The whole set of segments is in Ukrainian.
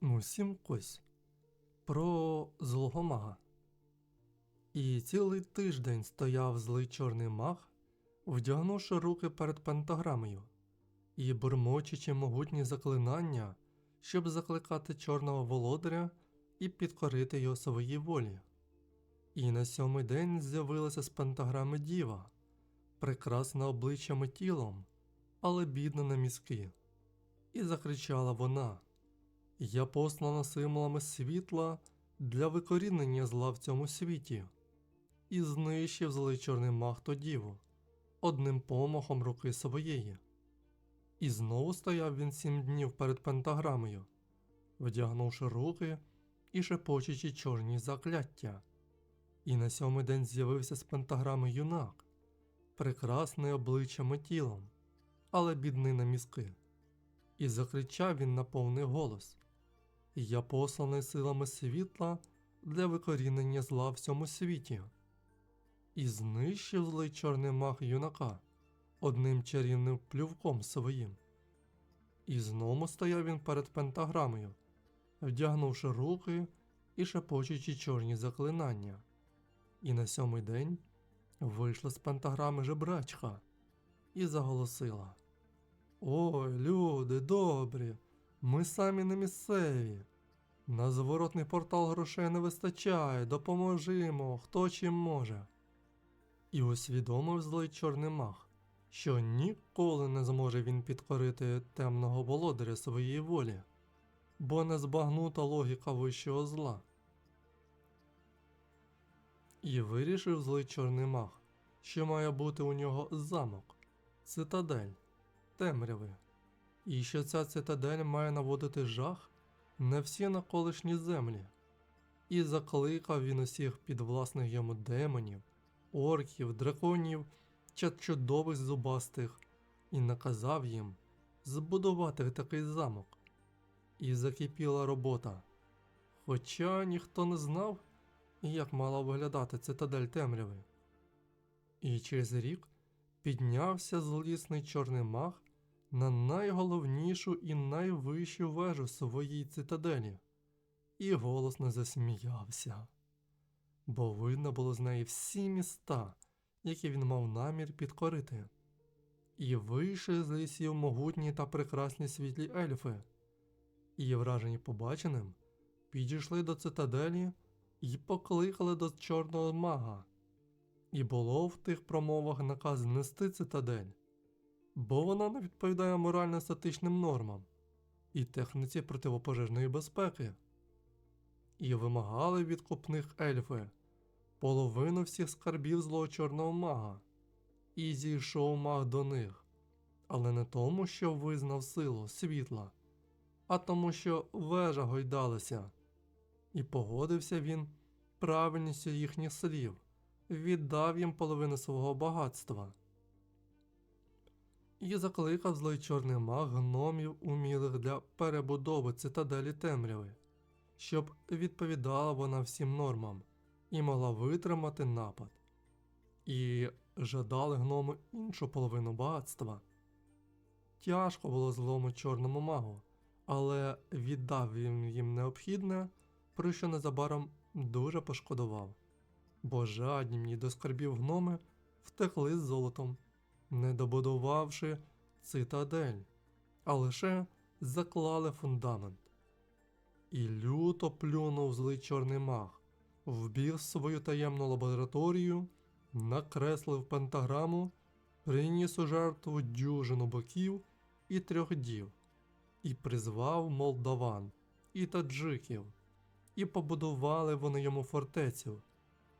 Усім кось про злого мага. І цілий тиждень стояв злий чорний маг, вдягнувши руки перед пентаграмою і бурмочучи могутні заклинання, щоб закликати чорного володаря і підкорити його своїй волі. І на сьомий день з'явилася з пентаграми діва, прекрасна обличчям і тілом, але бідна на мізки. І закричала вона. Я послана символами світла для викорінення зла в цьому світі, і знищив злий чорний мах то одним помахом руки своєї. І знову стояв він сім днів перед пентаграмою, вдягнувши руки і шепочучи чорні закляття. І на сьомий день з'явився з пентаграми юнак, прекрасний обличчям і тілом, але бідний на мізки. І закричав він на повний голос. Я посланий силами світла для викорінення зла в цьому світі. І знищив злий чорний мах юнака одним чарівним плювком своїм. І знову стояв він перед пентаграмою, вдягнувши руки і шепочучи чорні заклинання. І на сьомий день вийшла з пентаграми жебрачка і заголосила. Ой, люди добрі, ми самі не місцеві. На зворотний портал грошей не вистачає, допоможімо, хто чим може. І усвідомив злий чорний мах, що ніколи не зможе він підкорити темного володаря своєї волі, бо не збагнута логіка вищого зла. І вирішив злий чорний мах, що має бути у нього замок, цитадель, темряви, і що ця цитадель має наводити жах на всі навколишні землі, і закликав він усіх підвласних йому демонів, орків, драконів чи чудових зубастих, і наказав їм збудувати такий замок. І закипіла робота. Хоча ніхто не знав, як мала виглядати цитадель темряви. І через рік піднявся злісний чорний мах на найголовнішу і найвищу вежу своїй цитаделі, і голосно засміявся, бо видно було з неї всі міста, які він мав намір підкорити. І вийшли з лісів могутні та прекрасні світлі ельфи, і, вражені побаченим, підійшли до цитаделі і покликали до чорного мага. І було в тих промовах наказ знести цитадель, бо вона не відповідає морально-статичним нормам і техніці противопожежної безпеки. І вимагали від купних ельфи половину всіх скарбів злого чорного мага, і зійшов маг до них, але не тому, що визнав силу світла, а тому, що вежа гойдалася, і погодився він правильністю їхніх слів, віддав їм половину свого багатства. І закликав злий чорний маг гномів умілих для перебудови цитаделі темряви, щоб відповідала вона всім нормам і могла витримати напад. І жадали гноми іншу половину багатства. Тяжко було злому чорному магу, але віддав він їм необхідне, про що незабаром дуже пошкодував, бо жадібні до скарбів гноми втекли з золотом, не добудувавши цитадель, а лише заклали фундамент. І люто плюнув злий чорний маг, вбіг свою таємну лабораторію, накреслив пентаграму, приніс у жертву дюжину боків і трьох дів, і призвав молдаван і таджиків, і побудували вони йому фортецю,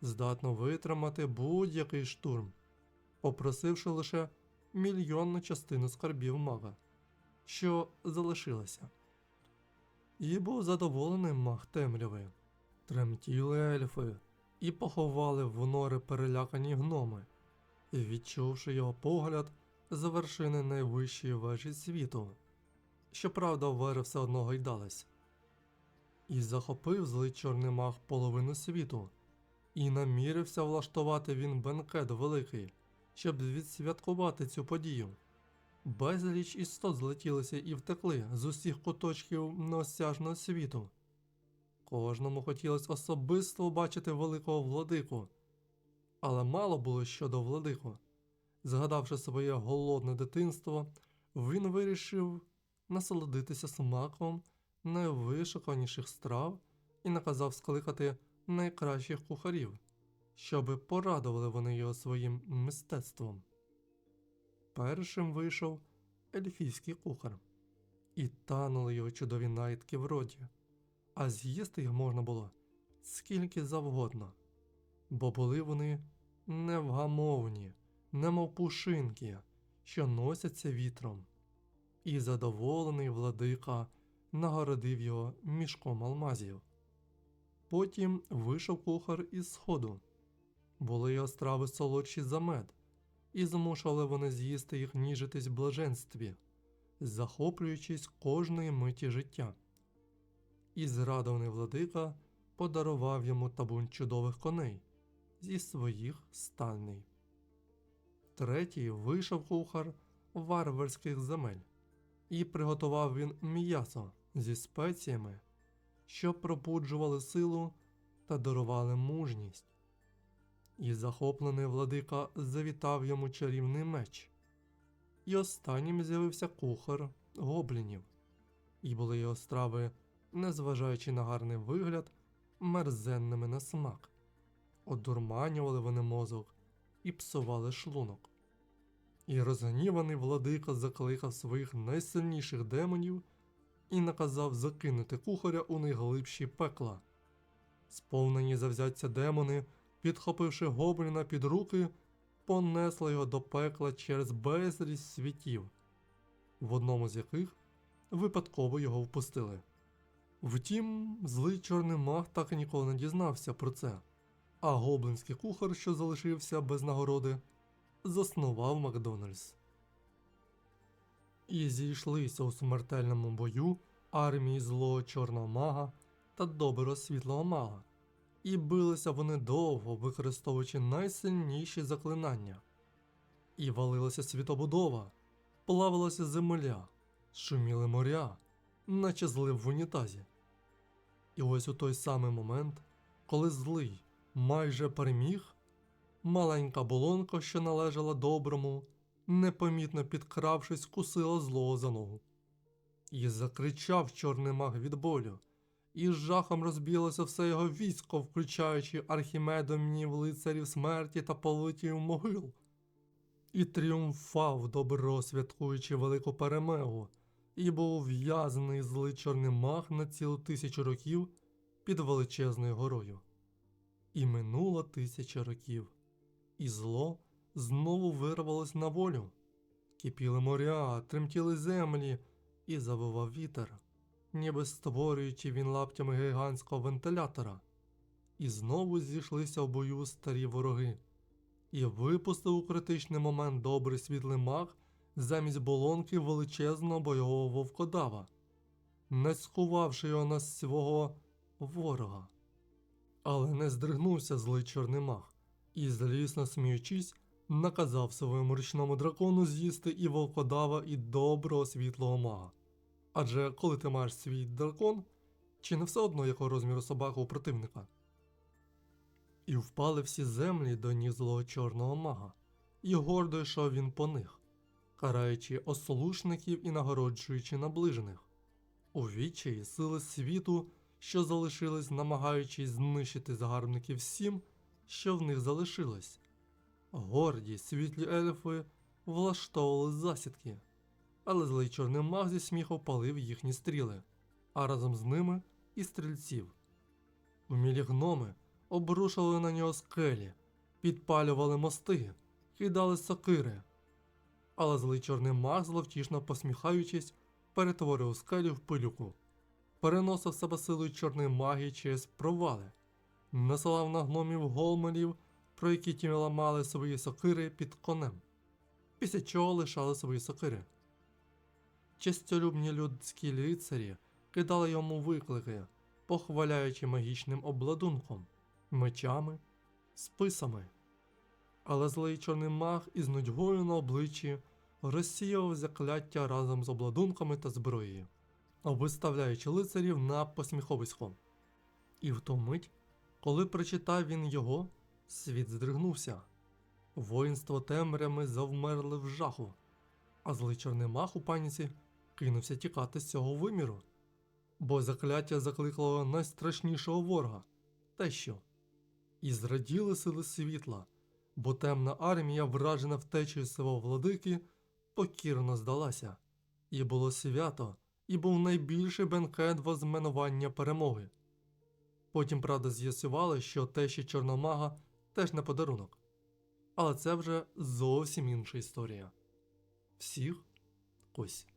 здатну витримати будь-який штурм, попросивши лише мільйонну частину скарбів мага, що залишилася. І був задоволений маг темряви. Тремтіли ельфи і поховали в нори перелякані гноми, і, відчувши його погляд з вершини найвищої вежі світу. Щоправда, вежа все одно гайдалась. І захопив злий чорний маг половину світу, і намірився влаштувати він бенкет великий, щоб відсвяткувати цю подію. безліч істот злетілися і втекли з усіх куточків неосяжного світу. Кожному хотілося особисто бачити великого владику, але мало було щодо владику. Згадавши своє голодне дитинство, він вирішив насолодитися смаком найвишуканіших страв і наказав скликати найкращих кухарів, щоби порадували вони його своїм мистецтвом. Першим вийшов ельфійський кухар, і танули його чудові найтки в роті, а з'їсти їх можна було скільки завгодно, бо були вони невгамовні, немов пушинки, що носяться вітром. І задоволений владика нагородив його мішком алмазів. Потім вийшов кухар із сходу. Були його страви солодші за мед, і змушували вони з'їсти їх ніжитись в блаженстві, захоплюючись кожної миті життя. І зрадований владика подарував йому табун чудових коней зі своїх стальний. Третій вийшов кухар варварських земель, і приготував він м'ясо зі спеціями, що пробуджували силу та дарували мужність. І захоплений владика завітав йому чарівний меч. І останнім з'явився кухар гоблінів, і були його страви, незважаючи на гарний вигляд, мерзенними на смак. Одурманювали вони мозок і псували шлунок. І розгніваний владика закликав своїх найсильніших демонів і наказав закинути кухаря у найглибші пекла. Сповнені завзяття демони, підхопивши гобліна під руки, понесли його до пекла через безліч світів, в одному з яких випадково його впустили. Втім, злий чорний маг так і ніколи не дізнався про це, а гоблинський кухар, що залишився без нагороди, заснував Макдональдс. І зійшлися у смертельному бою армії злого чорного мага та доброго світлого мага, і билися вони довго, використовуючи найсильніші заклинання. І валилася світобудова, плавилася земля, шуміли моря, наче злив в унітазі. І ось у той самий момент, коли злий майже переміг, маленька болонка, що належала доброму, непомітно підкравшись, кусила злого за ногу. І закричав чорний маг від болю, і з жахом розбілося все його військо, включаючи архімедомнів, лицарів смерті та политів могил. І тріумфав добро, святкуючи велику перемогу, і був в'язаний злий чорний маг на цілу тисячу років під величезною горою. І минуло тисяча років, і зло знову вирвалось на волю. Кипіли моря, тремтіли землі, і завивав вітер, ніби створюючи він лаптями гігантського вентилятора. І знову зійшлися в бою старі вороги, і випустив у критичний момент добрий світлий маг замість болонки величезного бойового вовкодава, не скувавши його на свого ворога. Але не здригнувся злий чорний маг, і, злісно сміючись, наказав своєму річному дракону з'їсти і волкодава, і доброго світлого мага. Адже коли ти маєш свій дракон, чи не все одно якого розміру собака у противника? І впали всі землі до ніг злого чорного мага, і гордо йшов він по них, караючи ослушників і нагороджуючи наближених. У відчаї сили світу, що залишились, намагаючись знищити загарбників всім, що в них залишилось. Горді світлі ельфи влаштовували засідки, але злий чорний маг зі сміху палив їхні стріли, а разом з ними і стрільців. Умілі гноми обрушували на нього скелі, підпалювали мости, кидали сокири. Але злий чорний маг, зловтішно посміхаючись, перетворив скелю в пилюку, переносив себе силою чорної магії через провали, насилав на гномів голмелів, про які ті ламали свої сокири під конем, після чого лишали свої сокири. Честолюбні людські лицарі кидали йому виклики, похваляючи магічним обладунком, мечами, списами. Але злий чорний маг із нудьгою на обличчі розсіяв закляття разом з обладунками та зброєю, виставляючи лицарів на посміховисько. І в ту мить, коли прочитав він його, світ здригнувся. Воїнство темрями завмерли в жаху, а злий чорний мах у паніці кинувся тікати з цього виміру, бо закляття закликало найстрашнішого ворога те що. І зраділи сили світла, бо темна армія, вражена втечею свого владики, покірно здалася, і було свято, і був найбільший бенкет возменування перемоги. Потім, правда, з'ясували, що тещі Чорномага теж не подарунок. Але це вже зовсім інша історія. Всіх ось.